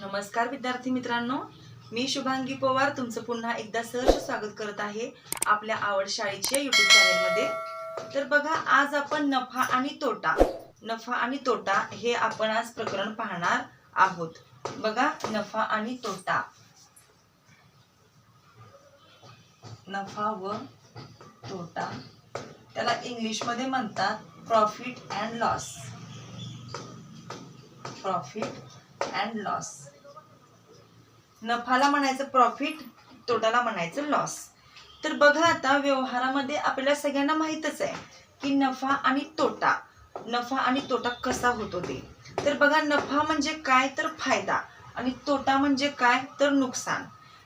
नमस्कार विद्यार्थी मित्रांनो. मी शुभांगी पवार तुमचं पुन्हा एकदा सहर्ष स्वागत करत आहे आपल्या आवड शाळेच्या युट्यूब चॅनलमध्ये तर बघा आज आपण नफा आणि तोटा. नफा आणि तोटा हे आपण आज प्रकरण पाहणार आहोत. बघा नफा आणि तोटा. नफा व तोटा. त्याला इंग्लिशमध्ये म्हणतात profit and loss profit and loss नफाला म्हणायचं प्रॉफिट तोटाला म्हणायचं लॉस तर बघा आता व्यवहारामध्ये आपल्याला सगळ्यांना माहीतच आहे की नफा आणि तोटा नफा आणि तोटा कसा होतो ते. तर बघा नफा म्हणजे काय तर फायदा आणि तोटा म्हणजे काय तर नुकसान.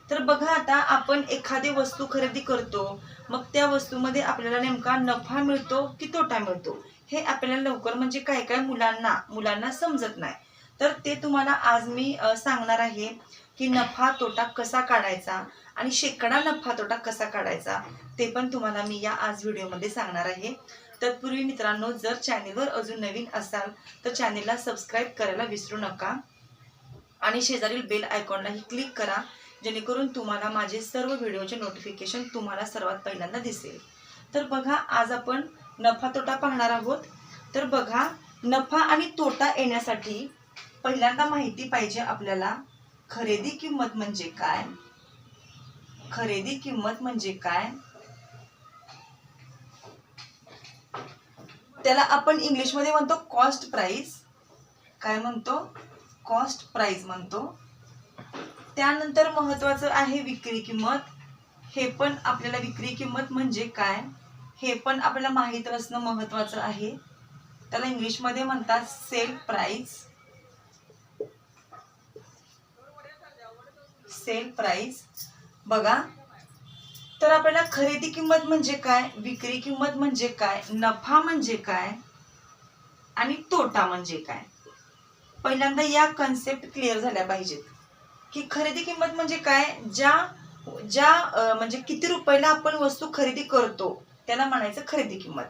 तर बघा आता आपण एखादी वस्तू खरेदी करतो मग त्या वस्तूमध्ये आपल्याला नेमका नफा मिळतो की तोटा मिळतो? हे आपल्याला लवकर म्हणजे काय काय मुलांना मुलांना समजत नाही. तर ते तुम्हाला आज मी सांगणार आहे की नफा तोटा कसा काढायचा आणि शेकडा नफा तोटा कसा काढायचा ते पण तुम्हाला मी या आज व्हिडिओमध्ये सांगणार आहे. तत्पूर्वी मित्रांनो जर चॅनेलवर अजून नवीन असाल तर चॅनेलला सबस्क्राईब करायला विसरू नका आणि शेजारील बेल आयकॉनलाही क्लिक करा जेणेकरून तुम्हाला माझे सर्व व्हिडिओचे नोटिफिकेशन तुम्हाला सर्वात पहिल्यांदा दिसेल. तर बघा आज आपण नफा तोटा पाहणार आहोत. तर बघा नफा आणि तोटा येण्यासाठी पहिल्यांदा माहिती पाहिजे आपल्याला खरेदी किंमत म्हणजे काय? खरेदी किंमत म्हणजे काय? त्याला आपण इंग्लिशमध्ये म्हणतो कॉस्ट प्राइस काय म्हणतो? कॉस्ट प्राइस म्हणतो. त्यानंतर महत्वाचं आहे विक्री किंमत. हे पण आपल्याला विक्री किंमत म्हणजे काय? हे पण आपल्याला माहीत असणं महत्वाचं आहे. त्याला इंग्लिशमध्ये म्हणतात सेल प्राइस सेल प्राइस. बघा. तर आपल्याला खरेदी किंमत म्हणजे काय? विक्री किंमत म्हणजे काय? नफा म्हणजे काय? आणि तोटा म्हणजे काय? पहिल्यांदा या कन्सेप्ट क्लिअर झाल्या पाहिजेत. की खरेदी किंमत म्हणजे काय? ज्या ज्या म्हणजे किती रुपयाला आपण वस्तू खरेदी करतो त्याला म्हणायचं खरेदी किंमत.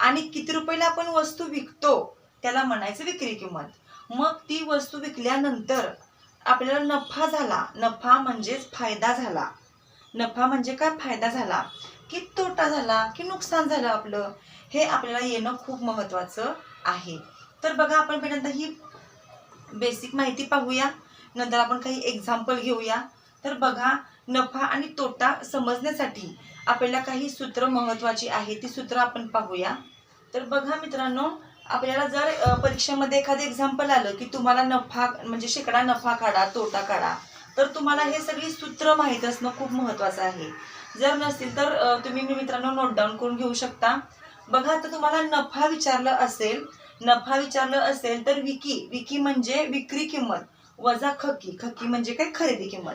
आणि किती रुपयाला आपण वस्तू विकतो त्याला म्हणायचं विक्री किंमत. मग ती वस्तू विकल्यानंतर आपल्याला नफा झाला. नफा म्हणजेच फायदा झाला. नफा म्हणजे काय? फायदा झाला. की तोटा झाला की नुकसान झालं आपलं. हे आपल्याला येणं खूप महत्वाचं आहे. तर बघा आपण पहिल्यांदा ही बेसिक माहिती पाहूया. नंतर आपण काही एक्झाम्पल घेऊया. तर बघा नफा आणि तोटा समजण्यासाठी आपल्याला काही सूत्र महत्वाची आहे. ती सूत्र आपण पाहूया. तर बघा मित्रांनो आपल्याला जर परीक्षेमध्ये एखादं एक्झाम्पल आलं की तुम्हाला नफा म्हणजे शेकडा नफा काढा तोटा काढा तर तुम्हाला हे सगळी सूत्र माहीत असणं खूप महत्वाचं आहे. जर नसतील तर तुम्ही मी मित्रांनो नोट डाऊन करून घेऊ शकता. बघा आता तुम्हाला नफा विचारलं असेल नफा विचारलं असेल तर विकी विकी म्हणजे विक्री किंमत वजा खकी खकी म्हणजे काय? खरेदी किंमत.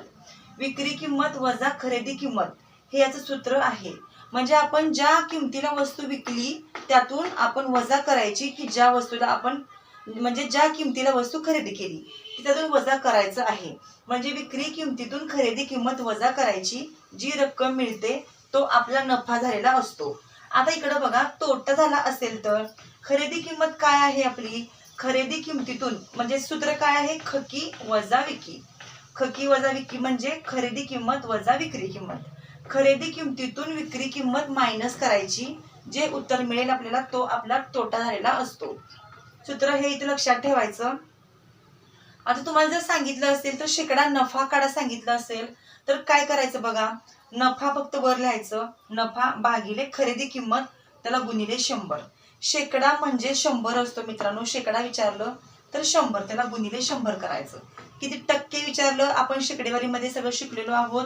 विक्री किंमत वजा खरेदी किंमत हे याचं सूत्र आहे. म्हणजे आपण ज्या किमतीला वस्तू विकली त्यातून आपण वजा करायची की ज्या वस्तूला आपण म्हणजे ज्या किमतीला वस्तू खरेदी केली त्यातून वजा करायचं आहे. म्हणजे विक्री किमतीतून खरेदी किंमत वजा करायची जी रक्कम मिळते तो आपला नफा झालेला असतो. आता इकडं बघा तोटा झाला असेल तर खरेदी किंमत काय आहे आपली? खरेदी किमतीतून म्हणजे सूत्र काय आहे? खकी वजा विकी. खकी वजा विकी म्हणजे खरेदी किंमत वजा विक्री किंमत. खरेदी किमतीतून विक्री किंमत मायनस करायची जे उत्तर मिळेल आपल्याला तो आपला तोटा झालेला असतो. सूत्र हे इथे लक्षात ठेवायचं. आता तुम्हाला जर सांगितलं असेल तर शेकडा नफा काढा सांगितलं असेल तर काय करायचं बघा? नफा फक्त वर लिहायचं. नफा भागिले खरेदी किंमत त्याला गुणिले शंभर. शेकडा म्हणजे शंभर असतो मित्रांनो शेकडा विचारलं तर शंभर त्याला गुणिले शंभर करायचं. किती टक्के विचारलं आपण शेकडेवारीमध्ये सगळं शिकलेलो आहोत.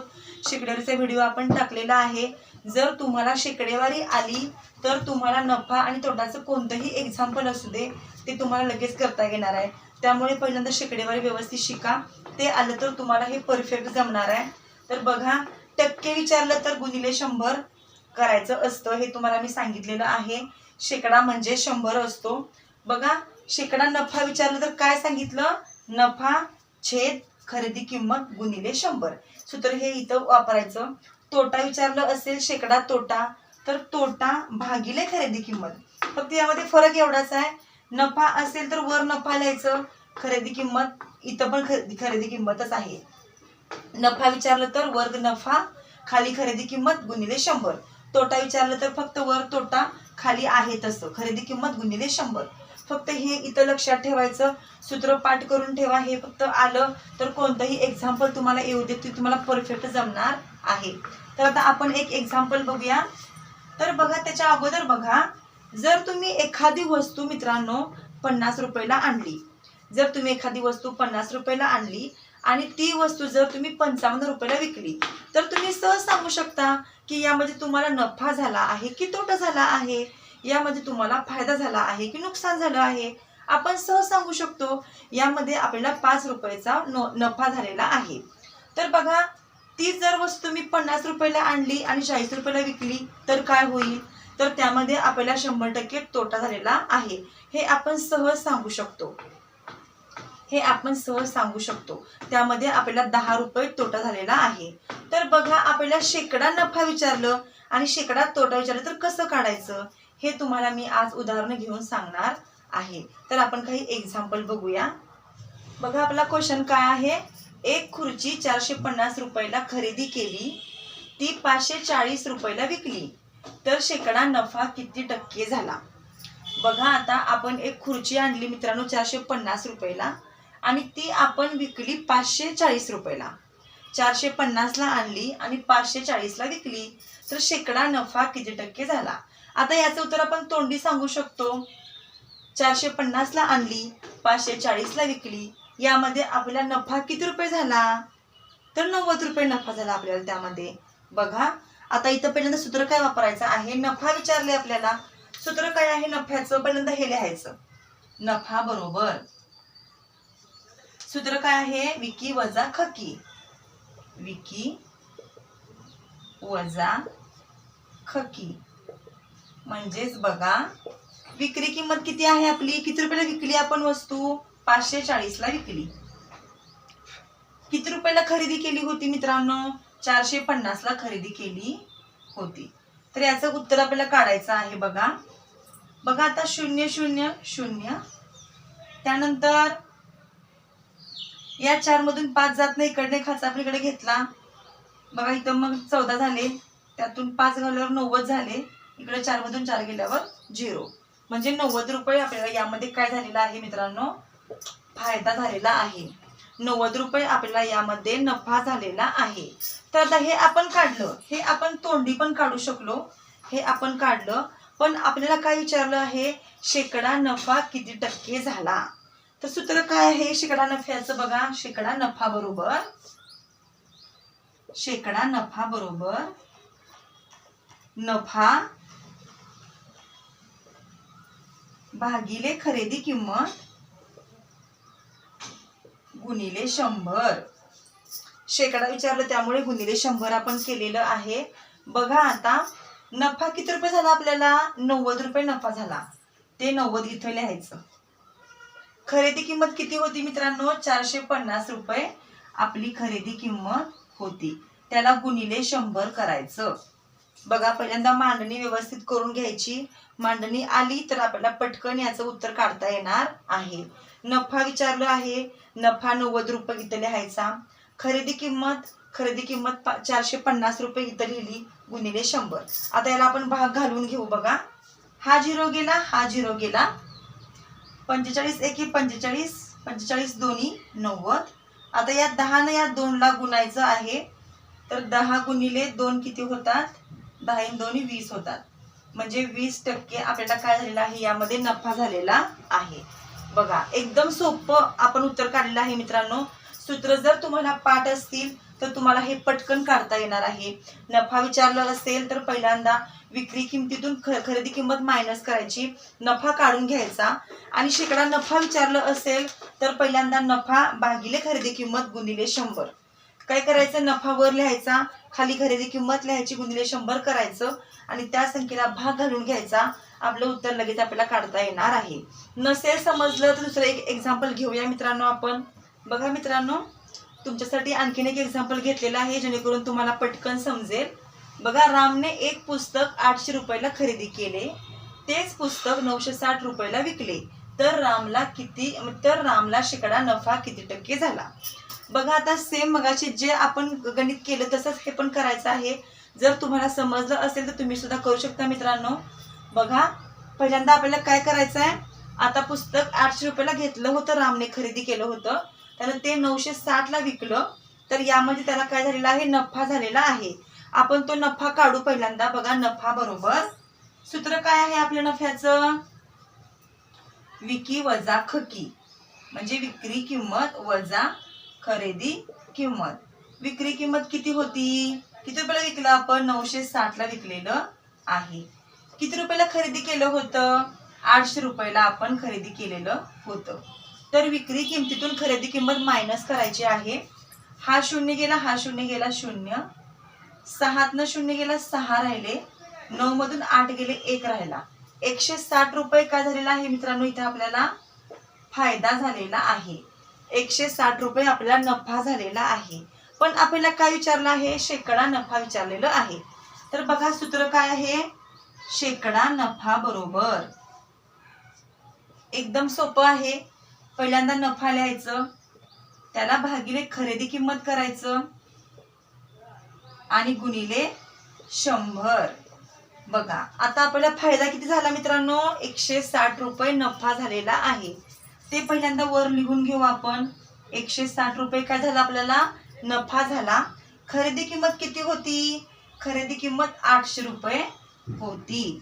शेकडेवारीचा व्हिडिओ आपण टाकलेला आहे. जर तुम्हाला शेकडेवारी आली तर तुम्हाला नफा आणि तोटाचं कोणतंही एक्झाम्पल असू दे ते तुम्हाला लगेच करता येणार आहे. त्यामुळे पहिल्यांदा शेकडेवारी व्यवस्थित शिका. ते आलं तर तुम्हाला हे परफेक्ट जमणार आहे. तर बघा टक्के विचारलं तर गुणिले शंभर करायचं असतं हे तुम्हाला मी सांगितलेलं आहे. शेकडा म्हणजे शंभर असतो. बघा शेकडा नफा विचारलं तर काय सांगितलं? नफा छेद खरेदी किंमत गुणिले शंभर. सूत्र हे इथं वापरायचं. तोटा विचारलं असेल शेकडा तोटा तर तोटा भागिले खरेदी किंमत. फक्त यामध्ये फरक एवढाच आहे. नफा असेल तर वर नफा लिहायचं. खरेदी किंमत इथं पण खरेदी खरेदी किंमतच आहे. नफा विचारलं तर वर्ग नफा खाली खरेदी किंमत गुणिले शंभर. तोटा विचारलं तर फक्त वर तोटा खाली आहे तसं. खरेदी किंमत गुणिले शंभर. फक्त हे इथं लक्षात ठेवायचं. सूत्र पाठ करून ठेवा. हे फक्त आलं तर कोणतंही एक्झाम्पल तुम्हाला येऊ दे. ते तुम्हाला परफेक्ट जमणार आहे. तर आता आपण एक एक्झाम्पल बघूया. तर बघा त्याच्या अगोदर बघा. जर तुम्ही एखादी वस्तू मित्रांनो पन्नास रुपयाला आणली. जर तुम्ही एखादी वस्तू पन्नास रुपयाला आणली आणि ती वस्तू जर तुम्ही पंचावन्न रुपयाला विकली तर तुम्ही सहज सांगू शकता की यामध्ये तुम्हाला नफा झाला आहे की तोटा झाला आहे? यामध्ये तुम्हाला फायदा झाला आहे की नुकसान झालं आहे? आपण सहज सांगू शकतो यामध्ये आपल्याला पाच रुपयाचा नफा झालेला आहे. तर बघा ती जर वस्तू तुम्ही पन्नास रुपयाला आणली आणि चाळीस रुपयाला विकली तर काय होईल? तर त्यामध्ये आपल्याला शंभर टक्के तोटा झालेला आहे. हे आपण सहज सांगू शकतो. हे आपण सहज सांगू शकतो. त्यामध्ये आपल्याला दहा रुपये तोटा झालेला आहे. तर बघा आपल्याला शेकडा नफा विचारलं आणि शेकडा तोटा विचारलं तर कसं काढायचं? हे तुम्हाला मी आज उदाहरण घेऊन सांगणार आहे. तर आपण काही एक्झाम्पल बघूया. बघा आपला क्वेश्चन काय आहे? एक खुर्ची चारशे पन्नास रुपयाला खरेदी केली. ती पाचशे चाळीस रुपयाला विकली. तर शेकडा नफा किती टक्के झाला? बघा आता आपण एक खुर्ची आणली मित्रांनो चारशे पन्नास रुपयाला. आणि ती आपण विकली पाचशे चाळीस रुपयाला. चारशे पन्नासला आणली आणि पाचशे चाळीसला विकली. तर शेकडा नफा किती टक्के झाला? आता याचं उत्तर आपण तोंडी सांगू शकतो. चारशे पन्नासला आणली पाचशे चाळीसला विकली. यामध्ये आपला नफा किती रुपये झाला? तर नव्वद रुपये नफा झाला आपल्याला त्यामध्ये. बघा आता इथं पहिल्यांदा सूत्र काय वापरायचं आहे? नफा विचारले आपल्याला. सूत्र काय आहे? नफ्याचं पहिल्यांदा हे लिहायचं. नफा बरोबर. सूत्र काय आहे? विकी वजा खकी. विकी वजा खकी. म्हणजेच बघा विक्री किंमत किती आहे आपली? किती रुपयाला विकली आपण वस्तू? पाचशे चाळीसला विकली. किती रुपयाला खरेदी केली होती मित्रांनो? चारशे पन्नासला खरेदी केली होती. तर याचं उत्तर आपल्याला काढायचं आहे बघा. बघा आता शून्य शून्य शून्य. त्यानंतर या चार मधून पाच जात नाही इकडने खाचा आपल्याकडे घेतला. बघा इथं मग चौदा झाले. त्यातून पाच घालल्यावर नव्वद झाले. इकडे चार मधून चार गेल्यावर झिरो. म्हणजे नव्वद रुपये आपल्याला यामध्ये काय झालेला आहे मित्रांनो? फायदा झालेला आहे. नव्वद रुपये आपल्याला यामध्ये नफा झालेला आहे. तर आता हे आपण काढलं. हे आपण तोंडी पण काढू शकलो. हे आपण काढलं. पण आपल्याला काय विचारलं आहे? शेकडा नफा किती टक्के झाला? तर सूत्र काय आहे? शेकडा नफ्याचं बघा. शेकडा नफा बरोबर. शेकडा नफा बरोबर. नफा भागिले खरेदी किंमत गुणिले शंभर. शेकडा विचारलं त्यामुळे गुणिले शंभर आपण केलेलं आहे. बघा आता नफा किती रुपये झाला आपल्याला? नव्वद रुपये नफा झाला. ते नव्वद इथं लिहायचं. खरेदी किंमत किती होती मित्रांनो? चारशे पन्नास रुपये आपली खरेदी किंमत होती. त्याला गुणिले शंभर करायचं. बघा पहिल्यांदा मांडणी व्यवस्थित करून घ्यायची. मांडणी आली तर आपल्याला पटकन याचं उत्तर काढता येणार आहे. नफा विचारलं आहे. नफा नव्वद रुपये इथं लिहायचा. खरेदी किंमत खरेदी किंमत चारशे पन्नास रुपये इथं लिहिली. गुणिले शंभर. आता याला आपण भाग घालून घेऊ बघा. हा झिरो गेला हा झिरो गेला. पंचेचाळीस एकी पंचेचाळीस पंचेचाळीस दोन्ही नव्वद. आता या दहानं या दोनला गुणायचं आहे तर दहा गुणिले दोन किती होतात? दहा इन दोन्ही वीस होतात. म्हणजे वीस टक्के आपल्याला काय झालेलं आहे? यामध्ये नफा झालेला आहे. बघा एकदम सोपं आपण उत्तर काढलेलं आहे मित्रांनो. सूत्र जर तुम्हाला पाठ असतील तर तुम्हाला हे पटकन काढता येणार आहे. नफा विचारलं असेल तर पहिल्यांदा विक्री किमतीतून खरेदी किंमत मायनस करायची. नफा काढून घ्यायचा. आणि शेकडा नफा विचारलं असेल तर पहिल्यांदा नफा भागिले खरेदी किंमत गुणिले शंभर. काय करायचं? नफा वर लिहायचा. खाली खरेदी किंमत लिहायची गुणिले शंभर करायचं. आणि त्या संख्येला भाग घालून घ्यायचा. आपलं उत्तर लगेच आपल्याला काढता येणार आहे. नसेल समजलं तर दुसरं एक एक्झाम्पल घेऊया मित्रांनो आपण. बघा मित्रांनो तुमच्यासाठी आणखीन एक एक्झाम्पल घेतलेलं आहे जेणेकरून तुम्हाला पटकन समजेल. बघा रामने एक पुस्तक आठशे रुपयाला खरेदी केले. तेच पुस्तक नऊशे साठ रुपयाला विकले. तर रामला किती तर रामला शेकडा नफा किती टक्के झाला. बघा आता सेम मगाशी जे आपण गणित केलं तसंच हे पण करायचं आहे. जर तुम्हाला समजलं असेल तर तुम्ही सुद्धा करू शकता मित्रांनो. बघा पहिल्यांदा आपल्याला काय करायचं आहे? आता पुस्तक आठशे रुपयाला घेतलं होतं रामने खरेदी केलं होतं. त्यानं ते नऊशे साठला विकलं. तर यामध्ये त्याला काय झालेलं आहे? नफा झालेला आहे. आपण तो नफा काढू पहिल्यांदा. बघा नफा बरोबर. सूत्र काय आहे आपल्या नफ्याचं? विकी वजा खकी. म्हणजे विक्री किंमत वजा खरेदी किंमत. विक्री किंमत किती होती? किती रुपयाला विकलं आपण? नऊशे साठला विकलेलं आहे. किती रुपयाला खरेदी केलं होतं? आठशे रुपयाला आपण खरेदी केलेलं होतं. तर विक्री किमतीतून खरेदी किंमत मायनस करायची आहे. हा शून्य गेला हा शून्य गेला शून्य. सहातनं शून्य गेला सहा राहिले. नऊ मधून आठ गेले एक राहिला. एकशे साठ रुपये काय झालेला आहे मित्रांनो? इथे आपल्याला फायदा झालेला आहे. एकशे साठ रुपये आपल्याला नफा झालेला आहे. पण आपल्याला काय विचारलं आहे? शेकडा नफा विचारलेलं आहे. तर बघा सूत्र काय आहे? शेकडा नफा बरोबर. एकदम सोपं आहे. पहिल्यांदा नफा लिहायचं. त्याला भागिले खरेदी किंमत करायचं. आणि गुणिले शंभर. बघा आता आपल्याला फायदा किती झाला मित्रांनो? एकशे साठ रुपये नफा झालेला आहे. ते पहिल्यांदा वर लिहून घेऊ आपण. एकशे साठ रुपये काय झालं आपल्याला? नफा झाला. खरेदी किंमत किती होती? खरेदी किंमत आठशे रुपये होती.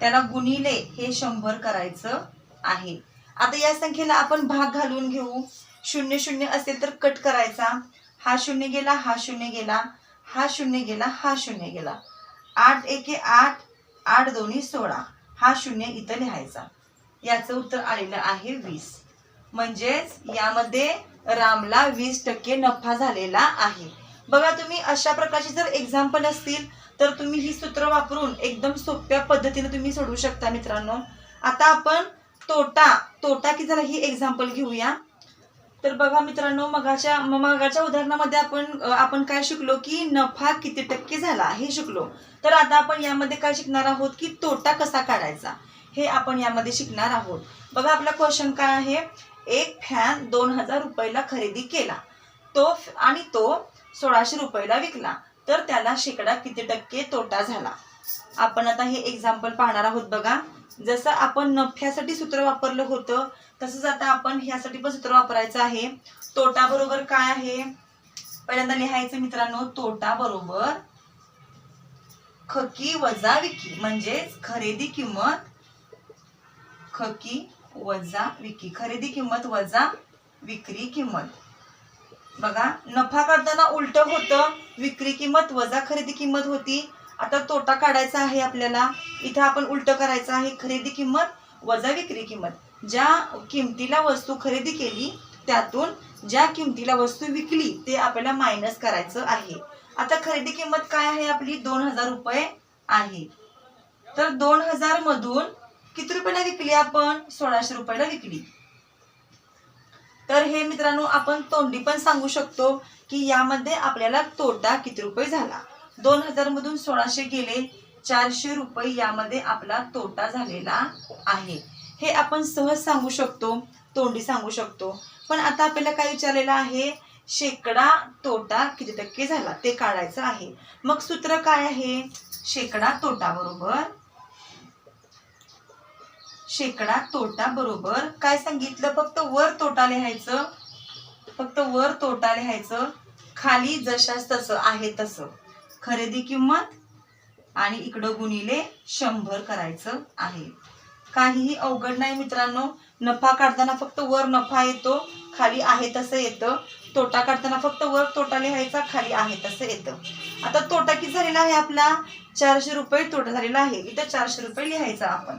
त्याला गुणिले हे शंभर करायचं आहे. आता या संख्येला आपण भाग घालून घेऊ. शून्य शून्य असेल तर कट करायचा. हा शून्य गेला हा शून्य गेला. हा शून्य गेला हा शून्य गेला. आठ एके आठ आठ दोन्ही सोळा हा शून्य इथं लिहायचा. याचं उत्तर आलेलं आहे वीस. म्हणजेच यामध्ये रामला वीस टक्के नफा झालेला आहे. बघा तुम्ही अशा प्रकारची जर एक्झाम्पल असतील तर तुम्ही ही सूत्र वापरून एकदम सोप्या पद्धतीने तुम्ही सोडवू शकता मित्रांनो. आता आपण तोटा तोटा की झाला ही एक्झाम्पल घेऊया. तर बघा मित्रांनो मगाच्या मगाच्या उदाहरणामध्ये आपण आपण काय शिकलो की नफा किती टक्के झाला हे शिकलो. तर आता आपण यामध्ये काय शिकणार आहोत की तोटा कसा काढायचा हे आपण यामध्ये शिकणार आहोत. बघा आपला क्वेश्चन काय आहे? एक फॅन दोन हजार रुपयाला खरेदी केला. तो आणि तो सोळाशे रुपयाला विकला. तर त्याला शेकडा किती टक्के तोटा झाला? आपण आता हे एक्झाम्पल पाहणार आहोत बघा. जसं आपण नफ्यासाठी सूत्र वापरलं होतं तसंच आता आपण ह्यासाठी पण सूत्र वापरायचं आहे. तोटा बरोबर काय आहे? पहिल्यांदा लिहायचं मित्रांनो तोटा बरोबर खकी वजा विकी म्हणजेच खरेदी किंमत खकी वजा विकी खरेदी किंमत वजा विक्री किंमत. बघा नफा काढताना उलट होतं विक्री किंमत वजा खरेदी किंमत होती. आता तोटा काढायचा आहे आपल्याला. इथं आपण उलट करायचं आहे खरेदी किंमत वजा विक्री किंमत. ज्या किमतीला वस्तू खरेदी केली त्यातून ज्या किमतीला वस्तू विकली ते आपल्याला मायनस करायचं आहे. आता खरेदी किंमत काय आहे आपली? दोन हजार रुपये आहे. तर दोन हजार मधून किती रुपयाला विकली आपण? सोळाशे रुपयाला विकली. तर हे मित्रांनो आपण तोंडी पण सांगू शकतो की यामध्ये आपल्याला तोटा किती रुपये झाला. दोन हजार मधून सोळाशे गेले चारशे रुपये यामध्ये आपला तोटा झालेला आहे. हे आपण सहज सांगू शकतो तोंडी सांगू शकतो. पण आता आपल्याला काय विचारलेलं आहे शेकडा तोटा किती टक्के झाला ते काढायचं आहे. मग सूत्र काय आहे? शेकडा तोटा बरोबर? शेकडा तोटा बरोबर. काय सांगितलं? फक्त वर तोटा लिहायचं. फक्त वर तोटा लिहायचं. खाली जशास तसं आहे तसं. खरेदी किंमत आणि इकडं गुणिले शंभर करायचं आहे. काहीही अवघड नाही मित्रांनो नफा काढताना फक्त वर नफा येतो खाली आहे तसं येतं. तोटा काढताना फक्त वर तोटा लिहायचा खाली आहे तसं येतं. आता तोटा किती झालेला आहे आपला? चारशे रुपये तोटा झालेला आहे. इथं चारशे रुपये लिहायचा आपण.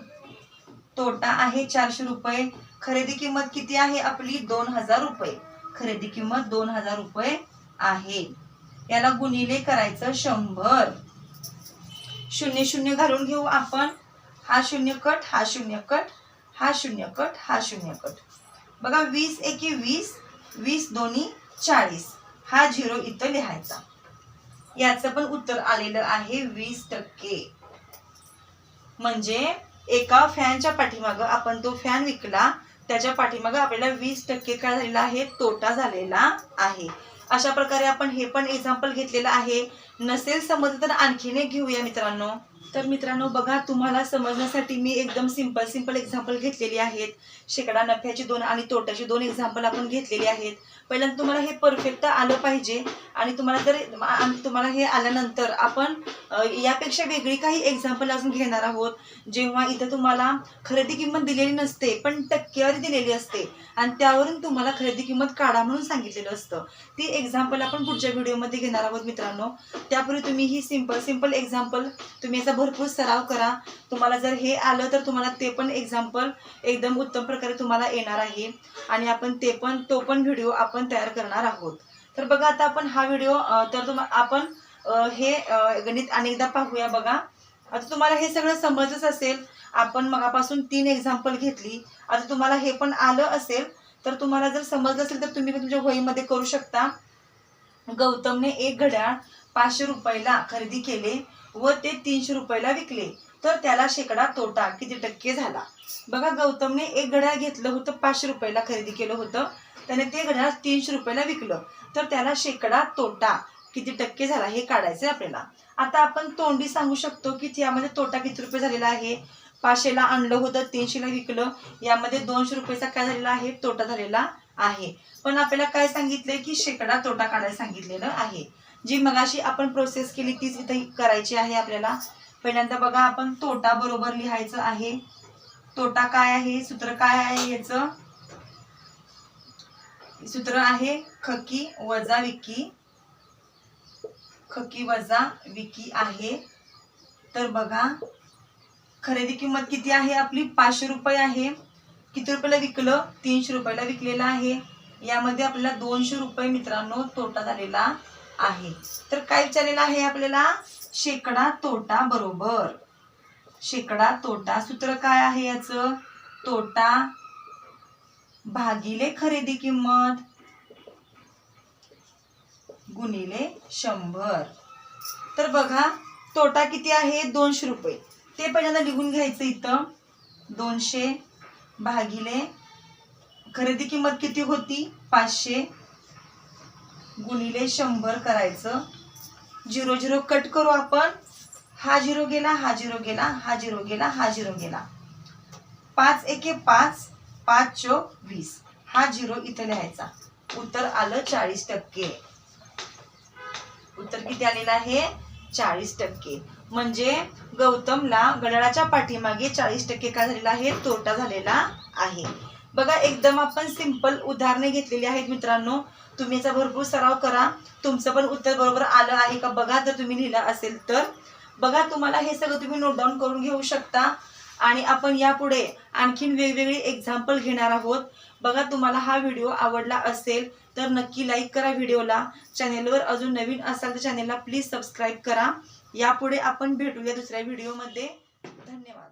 तोटा आहे चारशे रुपये. खरेदी किंमत किती आहे आपली? दोन हजार रुपये. खरेदी किंमत दोन हजार रुपये आहे. याला गुणिले करायचं शंभर. शून्य शून्य घालून घेऊ आपण. हा शून्य कट हा शून्य कट हा शून्य कट हा शून्य कट. बघा वीस एके वीस वीस दोन्ही चाळीस. हा झिरो इथं लिहायचा. याचं पण उत्तर आलेलं आहे वीस टक्के. म्हणजे एका फॅनच्या पाठीमागं आपण तो फॅन विकला त्याच्या पाठीमागं आपल्याला वीस टक्के काय झालेला आहे? तोटा झालेला आहे. अशा प्रकारे आपण हे पण एक्झाम्पल घेतलेलं आहे. नसेल समजलं तर आणखीन एक घेऊया मित्रांनो. तर मित्रांनो बघा तुम्हाला समजण्यासाठी मी एकदम सिंपल सिंपल एक्झाम्पल घेतलेली आहेत. शेकडा नफ्याची दोन आणि तोट्याची दोन एक्झाम्पल आपण घेतलेली आहेत. पहिल्यांदा तुम्हाला हे परफेक्ट आलं पाहिजे. आणि तुम्हाला जर तुम्हाला हे आल्यानंतर आपण यापेक्षा वेगळी काही एक्झाम्पल अजून घेणार आहोत. जेव्हा इथं तुम्हाला खरेदी किंमत दिलेली नसते पण टक्केवारी दिलेली असते. आणि त्यावरून तुम्हाला खरेदी किंमत काढा म्हणून सांगितलेलं असतं. ती एक्झाम्पल आपण पुढच्या व्हिडिओमध्ये घेणार आहोत मित्रांनो. त्यापूर्वी तुम्ही ही सिंपल सिंपल एक्झाम्पल तुम्ही याचा भरपूर सराव करा. तुम्हाला जर हे आलं तर तुम्हाला ते पण एक्झाम्पल एकदम उत्तम प्रकारे तुम्हाला येणार आहे. आणि आपण ते पण तो पण व्हिडिओ आपण तयार करणार आहोत. तर बघा आता आपण हा व्हिडिओ तर तुम्हा आपण हे गणित अनेकदा पाहूया बघा. आता तुम्हाला हे सगळं समजच असेल. आपण मगापासून तीन एक्झाम्पल घेतली. आता तुम्हाला हे पण आलं असेल तर तुम्हाला जर समजलं असेल तर तुम्ही तुमच्या होईमध्ये करू शकता. गौतमने एक घड्याळ पाचशे रुपयाला खरेदी केले व ते तीनशे रुपयाला विकले. तर त्याला शेकडा तोटा किती टक्के झाला? बघा गौतमने एक घड्याळ घेतलं होतं पाचशे रुपयाला खरेदी केलं होतं. त्याने ते घड्याळ तीनशे रुपयाला विकलं. तर त्याला शेकडा तोटा किती टक्के झाला हे काढायचं आहे आपल्याला. आता आपण तोंडी सांगू शकतो की यामध्ये तोटा किती रुपये झालेला आहे? पाचशेला आणलं होतं तीनशेला विकलं. यामध्ये दोनशे रुपयाचा काय झालेला आहे? तोटा झालेला आहे. पण आपल्याला काय सांगितलंय की शेकडा तोटा काढायला सांगितलेलं आहे. जी मगाशी आपण प्रोसेस केली तीच इथे करायची आहे आपल्याला. पहिल्यांदा बघा आपण तोटा बरोबर लिहायचं आहे. तोटा काय आहे? सूत्र काय आहे याचं? सूत्र आहे खकी वजा विकी. खकी वजा विकी आहे. तर बघा खरेदी किंमत किती आहे आपली? पाचशे रुपये आहे. किती रुपयाला विकलं? तीनशे रुपयाला विकलेलं आहे. यामध्ये आपल्याला दोनशे रुपये मित्रांनो तोटा झालेला आहे. तर काय विचारलेलं आहे आपल्याला? शेकडा तोटा बरोबर. शेकडा तोटा सूत्र काय आहे याचं? तोटा भागिले खरेदी किंमत गुणिले शंभर. तर बघा तोटा किती आहे? दोनशे रुपये. ते पहिल्यांदा लिहून घ्यायचं इथं. दोनशे भागिले खरेदी किंमत किती होती? पाचशे. गुणिले शंभर करायचं. झिरो झिरो कट करू आपण. हा झिरो गेला हा झिरो गेला हा झिरो गेला हा झिरो गेला. पाच एके पाच पाच चोक वीस. हा झिरो इथं लिहायचा. उत्तर आलं चाळीस टक्के. उत्तर किती आलेलं आहे? चाळीस टक्के. म्हणजे गौतमला गडळाच्या पाठीमागे चाळीस टक्के काय झालेला आहे? तोटा झालेला आहे. बघा एकदम आपण सिंपल उदाहरणे घेतलेली आहेत मित्रांनो. तुम्ही याचा भरपूर सराव करा. तुमचं पण उत्तर बरोबर आलं आहे का बघा जर तुम्ही लिहिलं असेल तर. बघा तुम्हाला हे सगळं तुम्ही नोट डाऊन करून घेऊ शकता. आणि आपण यापुढे आणखीन वेगवेगळी एक्झाम्पल घेणार आहोत. बघा तुम्हाला हा व्हिडिओ आवडला असेल तर नक्की लाईक करा व्हिडिओला चॅनेलवर अजून नवीन असाल तर चॅनेलला प्लीज सबस्क्राईब करा. यापुढे आपण भेटूया दुसऱ्या व्हिडिओमध्ये धन्यवाद.